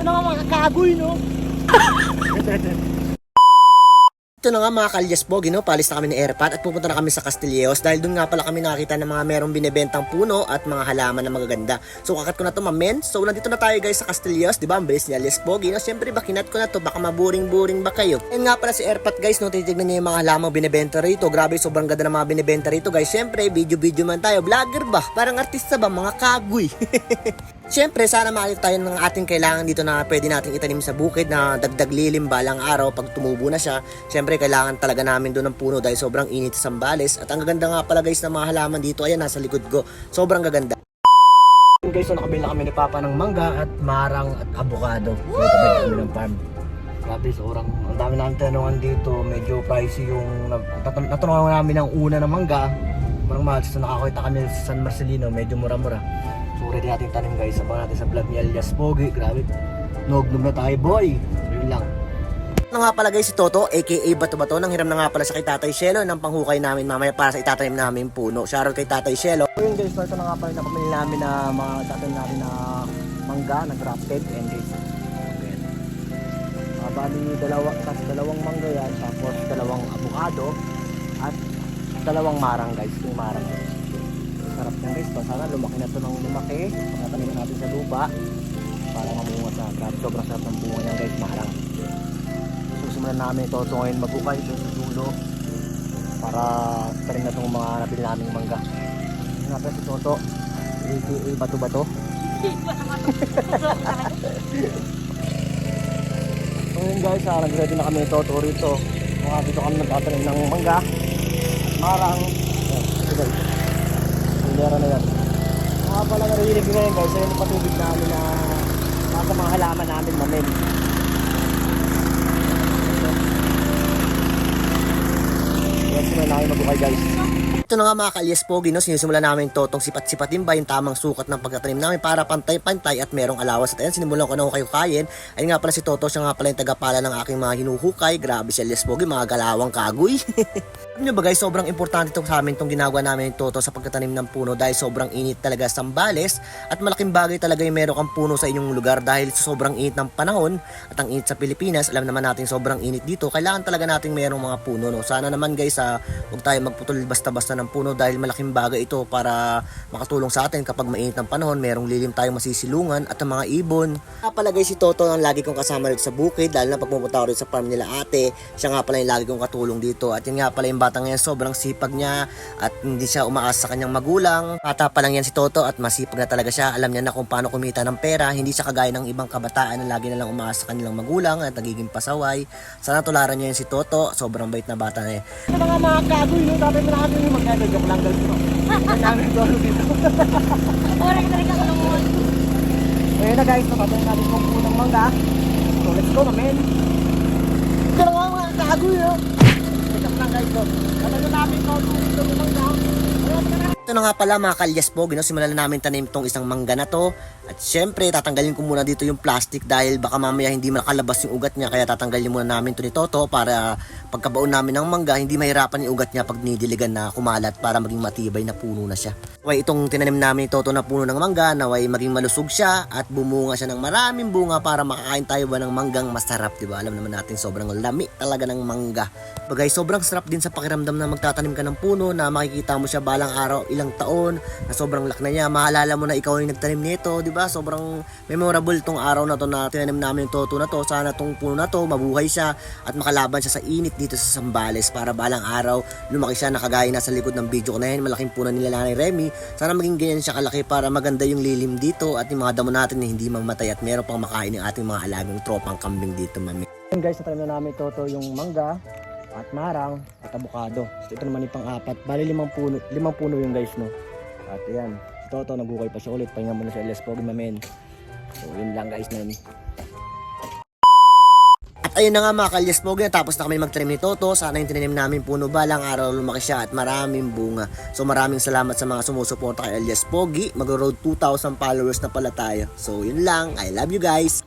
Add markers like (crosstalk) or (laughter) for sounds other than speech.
Ano nga mga kagoy, no? (laughs) Ito na nga mga kalyas po, no? palis na kami ni Airpat at pupunta na kami sa Castilleos dahil doon nga pala kami nakita ng mga merong binibentang puno at mga halaman na magaganda. So kakat ko na to mamen. So nandito na tayo guys sa Castilleos, di ba? Ang bilis ni Alias Pogi. No? Siyempre ba kinat ko na to, baka maburing-buring ba kayo? Yan nga pala si Airpat guys, no? titignan niya yung mga halamang binibenta rito. Grabe, sobrang ganda ng mga binibenta rito guys. Siyempre, video-video man tayo. Vlogger ba? Parang artista ba? Mga kagoy. (laughs) Siyempre, sana makita tayo ng ating kailangan dito na pwede nating itanim sa bukid na dagdag lilim balang araw pag tumubo na siya. Siyempre, kailangan talaga namin doon ng puno dahil sobrang init sa Sambales. At ang gaganda nga pala guys ng mga halaman dito, ayan, nasa likod ko. Sobrang gaganda. Guys, so nakabili na kami ni Papa ng mangga at marang at avocado. Tabi kami ng farm. Grabe, sobrang ang dami namin tanungan dito. Medyo pricey yung nat- natanungan namin ng una ng mangga. Parang mahal. So nakakita kami sa San Marcelino, medyo mura-mura. So ready natin tanim guys. Sabahan natin sa vlog ni Elias Pogi. Grabe. Nog-nog na tayo boy. Yun lang. Ano nga pala guys si Toto, aka Bato Bato, nang hiram na nga pala sa kay Tatay Shelo ng panghukay namin mamaya para sa itatanim namin puno. Shoutout kay Tatay Shelo. So yun guys, so ito na nga pala yung napamili namin na mga tatanim namin na mangga na grafted and guys. Ayan. Uh, bali dalawa, tas dalawang mangga yan, tapos dalawang avocado at dalawang marang guys, yung marang. Sarap yan guys, so, sana lumaki na to ng lumaki. Pagkatanim natin sa lupa. Para mamunga sa grabe. Sobrang sarap ng bunga niyan guys, marang. Susimulan namin ito. Ito ngayon magukay doon sa dulo para tarin na itong mga nabili naming mangga. Pala si Toto aka bato bato (laughs) yun guys ah, nag-ready na kami ni Toto rito. Mga dito kami nagtatanim ng mangga ito guys hilera na yan mga pala narinig ko ngayon guys ayun yung patubig namin na nasa mga halaman namin mamin Yan sila na magukay guys. Ito na nga mga kalyas pogi, no? sinisimulan namin totong sipat-sipatin ba yung tamang sukat ng pagkatanim namin para pantay-pantay at merong alawas. At ayan, sinimulan ko na ako kayo kayin. Ayun nga pala si Toto, siya nga pala yung tagapala ng aking mga hinuhukay. Grabe si Alias Pogi, mga galawang kagoy. (laughs) Alam nyo ba guys, sobrang importante itong sa amin itong ginagawa namin ni Toto sa pagkatanim ng puno dahil sobrang init talaga sa Sambales at malaking bagay talaga yung meron kang puno sa inyong lugar dahil sa sobrang init ng panahon at ang init sa Pilipinas, alam naman natin sobrang init dito, kailangan talaga nating merong mga puno. No? Sana naman guys, ah, huwag tayo magputol basta-basta ng puno dahil malaking bagay ito para makatulong sa atin kapag mainit ng panahon, merong lilim tayong masisilungan at ang mga ibon. Nga pala guys, si Toto ang lagi kong kasama rito sa bukid dahil na pag pumunta ako rito sa farm nila ate, siya nga pala yung lagi kong katulong dito at yun nga pala yung batang ngayon, sobrang sipag niya at hindi siya umaasa sa kanyang magulang. Bata pa lang yan si Toto at masipag na talaga siya. Alam niya na kung paano kumita ng pera. Hindi siya kagaya ng ibang kabataan na lagi na lang umaasa sa kanilang magulang at nagiging pasaway. Sana tularan niyo yan si Toto. Sobrang bait na bata na eh. Mga mga kagoy, no? Dati mo natin yung magkano. Joke lang guys, namin Toto dito. Oras talaga ako ng mall. Ayun na guys, nakatayin natin kung punang mangga. So let's go, mamen. Ito na nga mga kagoy, no? Joke lang guys, no? Nakatayin namin kung punang mangga. Ito na nga pala mga kalyas po, simulan na namin tanim itong isang mangga na to. At syempre, tatanggalin ko muna dito yung plastic dahil baka mamaya hindi makalabas yung ugat niya. Kaya tatanggalin muna namin ito ni Toto para pagkabaon namin ng mangga, hindi mahirapan yung ugat niya pag nidiligan na kumalat para maging matibay na puno na siya. Naway itong tinanim namin ni Toto na puno ng mangga, naway maging malusog siya at bumunga siya ng maraming bunga para makakain tayo ba ng manggang masarap, di ba? Alam naman natin sobrang lami talaga ng mangga. Bagay, sobrang sarap din sa pakiramdam na magtatanim ka ng puno na makikita mo siya balang araw, ilang taon, na sobrang lak na niya. Maalala mo na ikaw yung nagtanim nito, di ba? Sobrang memorable tong araw na to na tinanim namin yung toto na to. Sana tong puno na to, mabuhay siya at makalaban siya sa init dito sa Sambales para balang araw lumaki siya nakagaya na sa likod ng video ko na yan. Malaking puno nila Nanay Remy. Sana maging ganyan siya kalaki para maganda yung lilim dito at yung mga damo natin na hindi mamatay at meron pang makain ng ating mga alagang tropang kambing dito, mami. Yan guys, natanim na namin toto yung mangga at marang at avocado. So, ito naman yung pang-apat. Bali limang puno, limang puno yung guys, no? At ayan, ito, ito, nagukay pa siya ulit. Pahinga muna sa LS Pogi Mamen. So, yun lang guys, men. At ayun na nga mga kalyas Pogi, tapos na kami mag-trim ni Toto. Sana yung tinanim namin puno balang araw lumaki siya at maraming bunga. So maraming salamat sa mga sumusuporta kay Elias Pogi. Mag-road 2,000 followers na pala tayo. So yun lang. I love you guys.